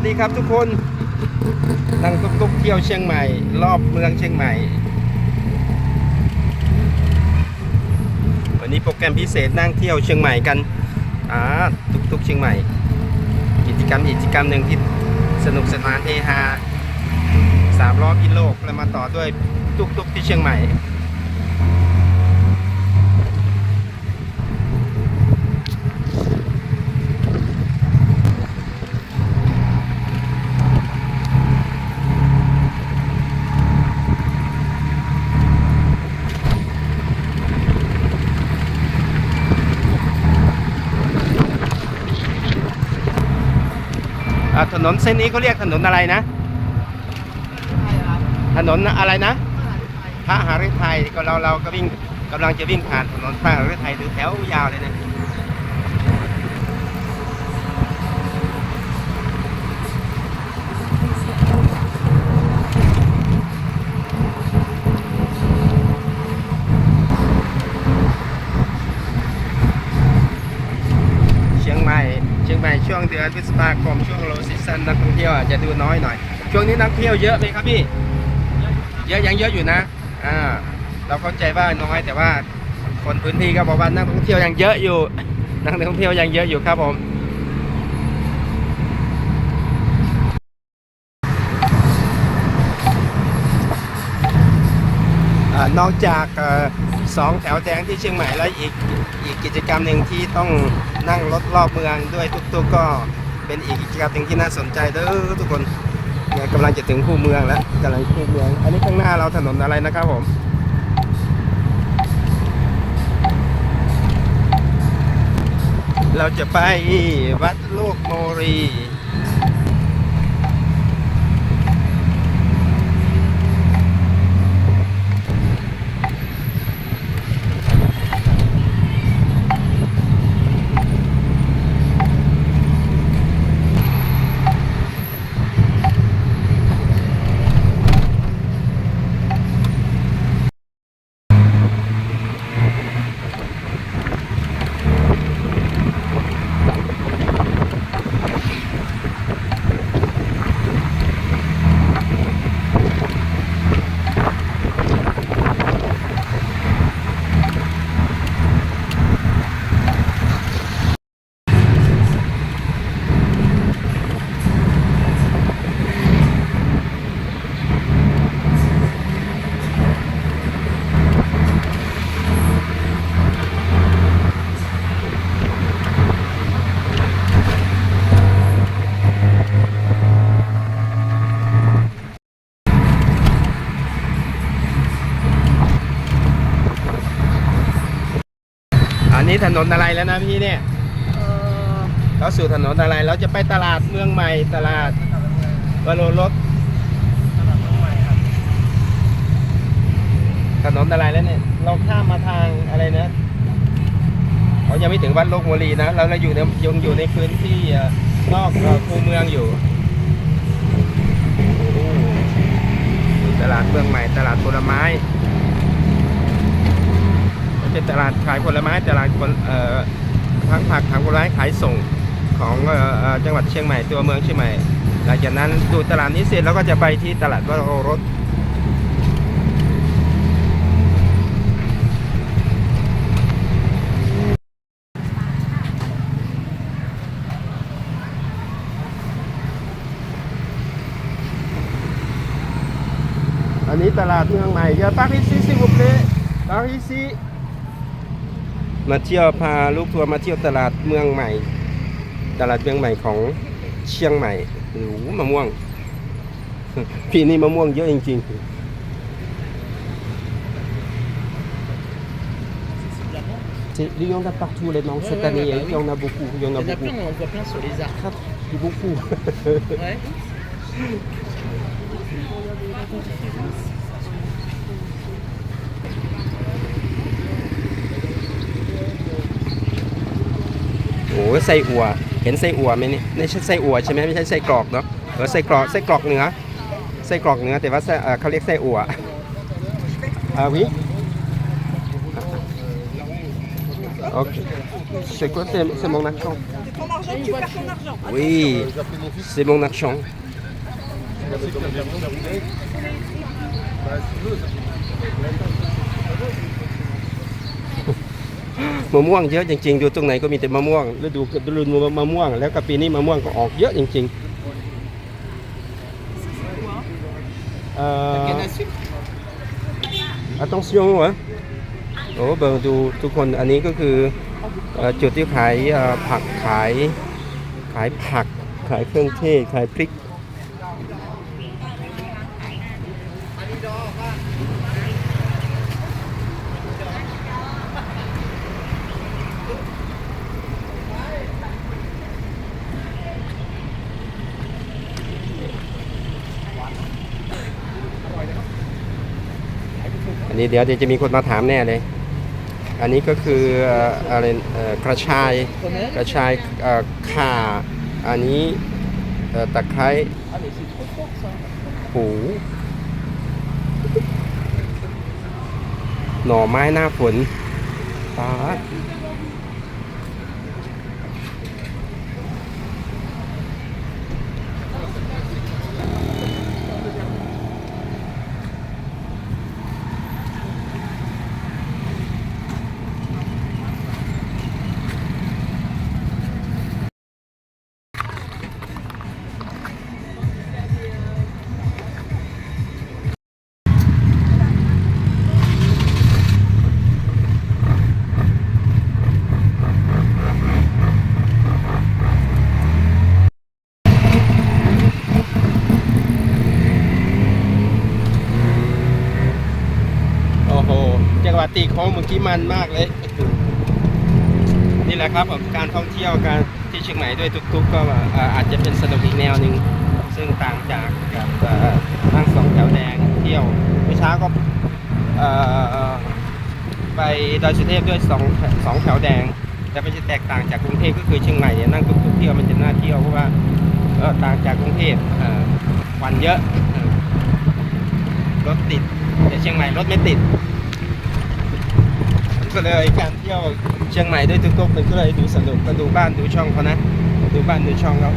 วัสดีครับทุกคน นั่งตุกๆเที่ยวเชียงใหม่ รอบเมืองเชียงใหม่ วันนี้โปรแกรมพิเศษนั่งเที่ยวเชียงใหม่กันอ่าตุกๆเชียงใหม่ กิจกรรมกิจกรรมหนึ่งที่สนุกสนานเฮฮาสามล้อพิโลกแล้วมาต่อด้วยตุกๆที่เชียงใหม่ นนเส้นนี้เขาเรียกถนนอะไรนะ ถนนอะไรนะ พระหฤทัยก็เราเราก็วิ่งกำลังจะวิ่งผ่านถนนพระหฤทัยดูแถวยาวเลยนะเชียงใหม่เชียงใหม่ช่วงเดื อนพฤษภาคมช่วงโลซีซันนักท่องเที่ยวอาจจะดูน้อยหน่อย ช่วงนี้นักเที่ยวเยอะไหมครับพี่ เยอะยังเยอะอยู่นะ อ่า เราเข้าใจว่าน้อยแต่ว่าคนพื้นที่ก็บอกว่านักท่องเที่ยวยังเยอะอยู่ นักท่องเที่ยวยังเยอะอยู่ครับผมนอกจากอ สองแถวแดงที่เชียงใหม่แล้วอีกอีกกิจกรรมหนึ่งที่ต้องนั่งรถรอบเมืองด้วยทุกๆก็เป็นอีกกิจกรรมหนึ่งที่น่าสนใจเด้อทุกคนเนี่ยกำลังจะถึงคู่เมืองแล้วกำลังคู่เมือง อันนี้ข้างหน้าเราถนนอะไรนะครับผมเราจะไปวัดโลกโมรี อันนี้ ถนนอะไรแล้วนะพี่เนี่ยเราสู่ถนนอะไร เราจะไปตลาดเมืองใหม่ตลาดวโรรถถนนอะไรแล้วเนี่ย เราข้ามมาทางอะไรนะเขายังไม่ถึงวัดโลกโมลีนะ เราเราอยู่ในยังอยู่ในพื้นที่เอ่อนอกเอ่อคูเมืองอยู่โอ้ตลาดเมืองใหม่ตลาดผลไม้ เป็นตลาดขายผลไม้ตลาดผลเอ่อทั้งผักทั้งผลไม้ขายส่งของจังหวัดเชียงใหม่ตัวเมืองเชียงใหม่ หลังจากนั้นดูตลาดนี้เสร็จเราก็จะไปที่ตลาดวโรรสอันนี้ตลาดเมืองใหม่ยอะปาริซีสิบุเล่ปาริซี มาเที่ยวพาลูกทัวร์มาเที่ยวตลาดเมืองใหม่ ตลาดเมืองใหม่ของเชียงใหม่โอ้โหมะม่วงปีนี้มะม่วงเยอะจริงๆ Il y en a partout les mangues cette ouais, année, ouais, bah il y en a beaucoup, il y en a Il y en a beaucoup. plein, on en voit plein sur les arbres. Il y a beaucoup. Ouais. อ้ไส้อั่วเห็นไส้อั่วไหมนี่ไม่ใช่ไส้อั่วใช่ไหมไม่ใช่ไส้กรอกเนาะเออไส้กรอกไส้กรอกเนื้อไส้กรอกเนื้อแต่ว่าเขาเรียกไส้อั่วอาวิ Ok. C'est quoi C'est c'est mon accent Oui, c'est mon argent. มะม่วงเยอะจริงๆดูตรงไหนก็มีแต่มะม่วงฤดูฤดูมะม่วง แล้วก็ปีนี้มะม่วงก็ออกเยอะจริงๆเอ่อ Canne à sucre attention เหรอโอ้เบอร์ดูทุกคนอันนี้ก็คือจุดที่ขายผักขายขายผักขายเครื่องเทศขายพริก นี่เดี๋ยวเดี๋ยวจะมีคนมาถามแน่เลย อันนี้ก็คืออะไรกระชายกระชายข่า อันนี้ตะไคร้หูหน่อไม้หน้าฝนตา ตีโค้งเมื่อกี้มันมากเลยนี่แหละครับการท่องเที่ยวการที่เชียงใหม่ด้วยทุกๆ ก็อาจจะเป็นสนุกอีกแนวหนึ่งซึ่งต่างจากกับนั่งสองแถวแดงเที่ยวเมื่อเช้าก็ไปดอยสุเทพด้วยสองสองแถวแดง แต่มันจะแตกต่างจากกรุงเทพก็คือเชียงใหม่เนี่ยนั่งทุกๆเที่ยวมันจะน่าเที่ยวเพราะว่าต่างจากกรุงเทพวันเยอะรถติดแต่เชียงใหม่รถไม่ติด ก็เลยการเที่ยวเชียงใหม่ด้วยทุกๆมันก็เลยดูสนุกก็ดูบ้านดูช่องเขานะ ดูบ้านดูช่องเขา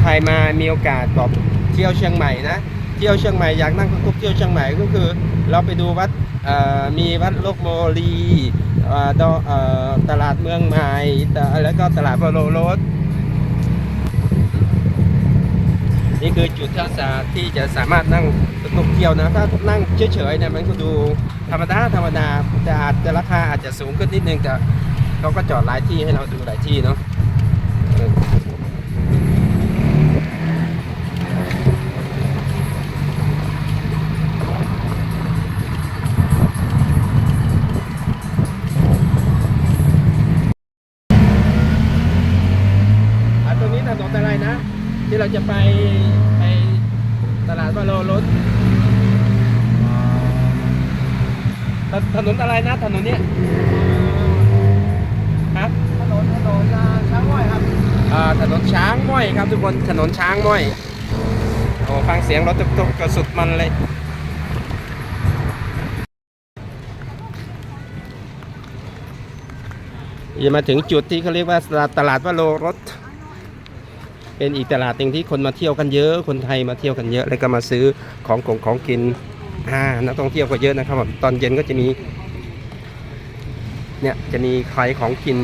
ใครมามีโอกาสบอกเที่ยวเชียงใหม่นะ เที่ยวเชียงใหม่อยากนั่งทุกๆเที่ยวเชียงใหม่ก็คือ เราไปดูวัดมีวัดโลกโมลีตลาดเมืองใหม่แล้วก็ตลาดวโรรส นี่คือจุดที่สาที่จะสามารถนั่งตุกเที่ยวนะถ้านั่งเฉยๆเนี่ยมันก็ดูธรรมดาธรรมดาแต่อาจจะราคาอาจจะสูงขึ้นนิดนึงแต่เขาก็จอดหลายที่ให้เราดูหลายที่เนาะ จะไปไปตลาดวาโลรถถถนนอะไรนะถนนเนี้ยครับถนนถนนช้างห้อยครับอ่าถนนช้างม้อยครับทุกคนถนนช้างม้อยโอ้ฟังเสียงรถตุกๆก็สุดมันเลยจะมาถึงจุดที่เขาเรียกว่าตลาดตลาดวโรรถ เป็นอีกตลาดหนึ่งที่คนมาเที่ยวกันเยอะ คนไทยมาเที่ยวกันเยอะ แล้วก็มาซื้อของของของกินอ่านักท่องเที่ยวก็เยอะนะครับ ตอนเย็นก็จะมี เนี่ยจะมีขายของกิน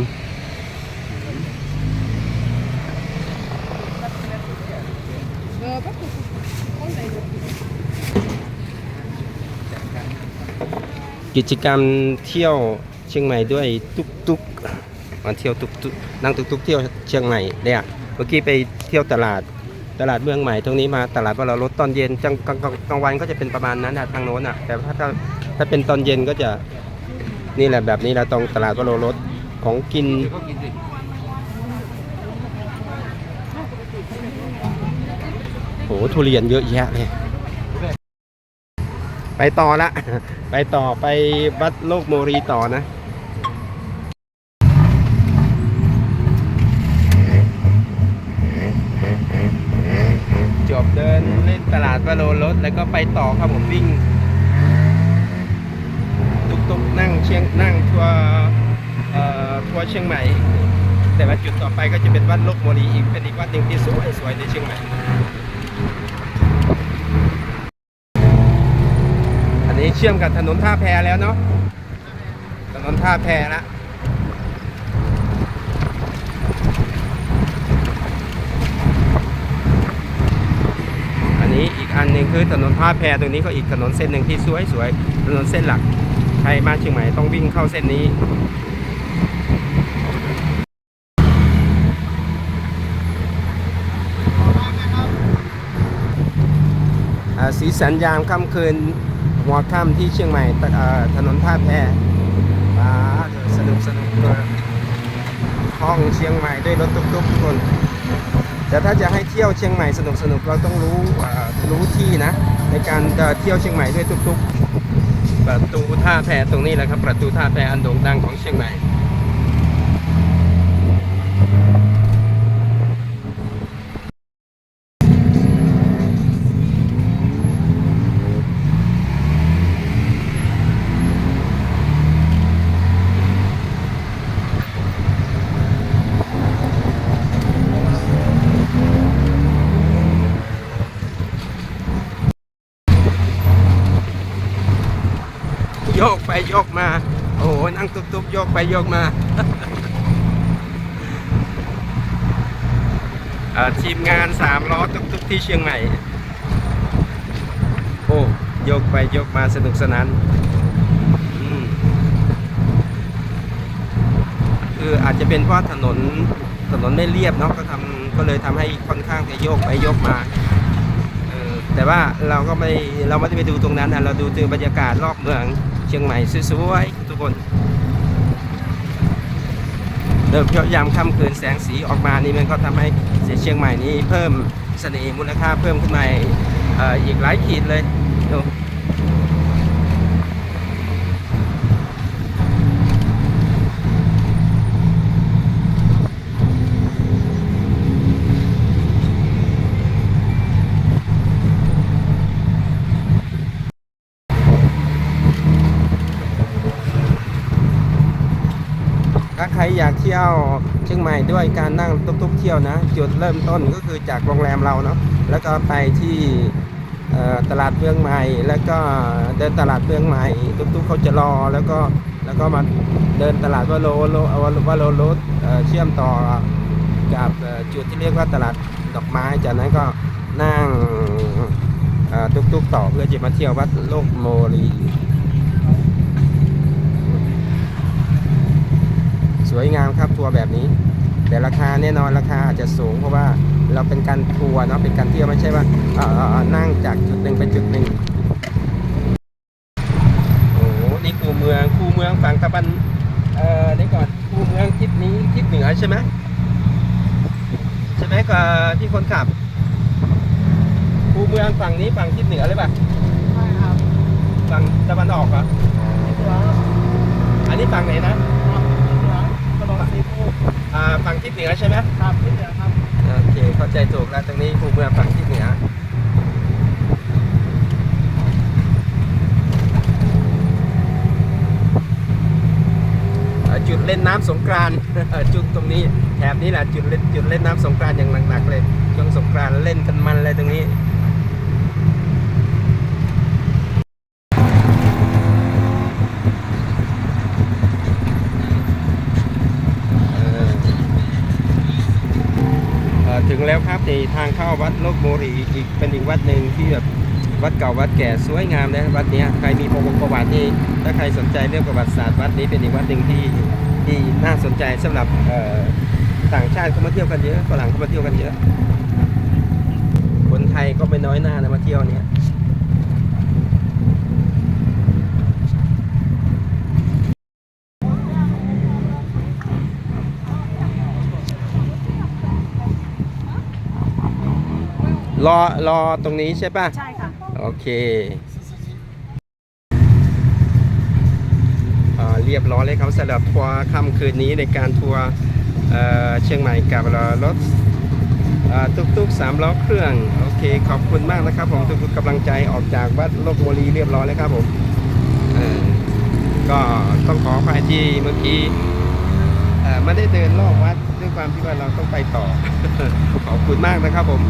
กิจกรรมเที่ยวเชียงใหม่ด้วยตุกตุกมาเที่ยวตุกตุกนั่งตุกตุกเที่ยวเชียงใหม่เนี่ย เมื่อกี้ไปเที่ยวตลาดตลาดเมืองใหม่ตรงนี้มาตลาดว่าเรารถตอนเย็นจังกลางกลางกลางวันก็จะเป็นประมาณนั้นนะทางโน้นอะ แต่ถ้าถ้าถ้าเป็นตอนเย็นก็จะนี่แหละแบบนี้แหละตรงตลาดว่าเรารถของกิน โหทุเรียนเยอะแยะเลยไปต่อละ ไปต่อไปวัดโลกโมรีต่อนะ บเดินเล่นตลาดวโลรถแล้วก็ไปต่อครับผมวิ่งตุกตุกนั่งเชียงนั่งทัวร์ทัวร์เชียงใหม่ แต่ว่าจุดต่อไปก็จะเป็นวัดลกโมลีอีกเป็นอีกวัดหนึ่งที่สวยสวยในเชียงใหม่อันนี้เชื่อมกับถนนท่าแพแล้วเนาะถนนท่าแพละ อันหนึ่งคือถนนท่าแพตรงนี้ก็อีกถนนเส้นหนึ่งที่สวยสวยถนนเส้นหลักใครมาเชียงใหม่ต้องวิ่งเข้าเส้นนี้อาสีสันยามค่ำคืนหัวค่ำที่เชียงใหม่ถนนท่าแพอ่าสนุกสนุกเลยห้องเชียงใหม่ด้วยรถตุ๊กๆทุกคน แต่ถ้าจะให้เที่ยวเชียงใหม่สนุกสนุกเราต้องรู้รู้ที่นะ ในการเอ่อเที่ยวเชียงใหม่ด้วยทุกๆประตูท่าแพตรงนี้แหละครับ ประตูท่าแพอันโด่งดังของเชียงใหม่ ยกมา โอ้โหนั่งตุ๊บๆยกไปยกมาอ่อทีมงานสามล้อตุ๊กๆที่เชียงใหม่ โอ้ยกไปยกมาสนุกสนานคืออาจจะเป็นเพราะถนนถนนไม่เรียบเนาะก็ทำก็เลยทำให้ค่อนข้างจะโยกไปโยกมาแต่ว่าเราก็ไม่เราไม่ได้ไปดูตรงนั้นนะเราดูถึงบรรยากาศรอบเมือง ชียงใหม่สวยๆทุกคนเดิมเพรายามค่ำคืนแสงสีออกมานี่มันก็ทำให้เชียงใหม่นี้เพิ่มเสน่ห์มูลค่าเพิ่มขึ้นมาอีกหลายขีดเลยดูถ้าใคร อยากเที่ยวเชียงใหม่ด้วยการนั่งตุ๊กๆเที่ยวนะ จุดเริ่มต้นก็คือจากโรงแรมเราเนาะแล้วก็ไปที่ตลาดเมืองใหม่ แล้วก็เดินตลาดเมืองใหม่ตุ๊กๆเขาจะรอแล้วก็แล้วก็มาเดินตลาดวโลโลวโลวโลรถเเชื่อมต่อกับจุดที่เรียกว่าตลาดดอกไม้จากนั้นก็นั่งตุ๊กๆต่อเพื่อจะมาเที่ยววัดโลกโมลี วยงามครับทัวร์แบบนี้ แต่ราคาแน่นอนราคาอาจจะสูง เพราะว่าเราเป็นการทัวร์เนาะเป็นการเที่ยวไม่ใช่ว่าเอ่อเอ่อเอ่อนั่งจากจุดหนึ่งไปจุดหนึ่งโอ้โหนี่คูเมืองคูเมืองฝั่งตะวันเอ่อนี่ก่อนคูเมืองทิศนี้ทิศเหนือใช่ไหมใช่ไหมกับที่คนขับคูเมืองฝั่งนี้ฝั่งทิศเหนือเลยป่ะใช่ครับฝั่งตะวันออกเหรอที่เหลืออันนี้ฝั่งไหนนะ ครับที่เหลือถนนสีฟู อ่าฝั่งทิศเหนือใช่ไหมครับที่เหลือครับ โอเค เข้าใจถูกแล้วตรงนี้คูเมืองฝั่งทิศเหนือเอ่อจุดเล่นน้ำสงกรานต์จุดตรงนี้แถบนี้แหละจุดเล่นจุดเล่นน้ำสงกรานต์อย่างหนักๆเลยช่วงสงกรานต์เล่นกันมันเลยตรงนี้ เอ่อเอ่ ครับในทางเข้าวัดโลกโมรีอีกเป็นอีกวัดหนึ่งที่แบบวัดเก่าวัดแก่สวยงามนะวัดเนี้ยใครมีประวัติประวัตินี่ถ้าใครสนใจเรื่องประวัติศาสตร์วัดนี้เป็นอีกวัดหนึ่งที่ที่น่าสนใจสำหรับต่างชาติเขามาเที่ยวกันเยอะฝรั่งเขามาเที่ยวกันเยอะคนไทยก็ไม่น้อยหน้านะมาเที่ยวเนี้ย รอรอตรงนี้ใช่ป่ะ ใช่ค่ะ โอเคอ่าเรียบร้อยเลยครับสำหรับทัวร์ค่ำคืนนี้ในการทัวร์เอ่อเชียงใหม่กับรถอ่าตุกๆสามล้อเครื่อง โอเค ขอบคุณมากนะครับผมทุกๆกำลังใจออกจากวัดโลกโมลีเรียบร้อยแล้วครับผมเออก็ต้องขออภัยที่เมื่อกี้เอ่อไม่ได้เดินรอบวัดด้วยความที่ว่าเราต้องไปต่อ ขอบคุณมากนะครับผม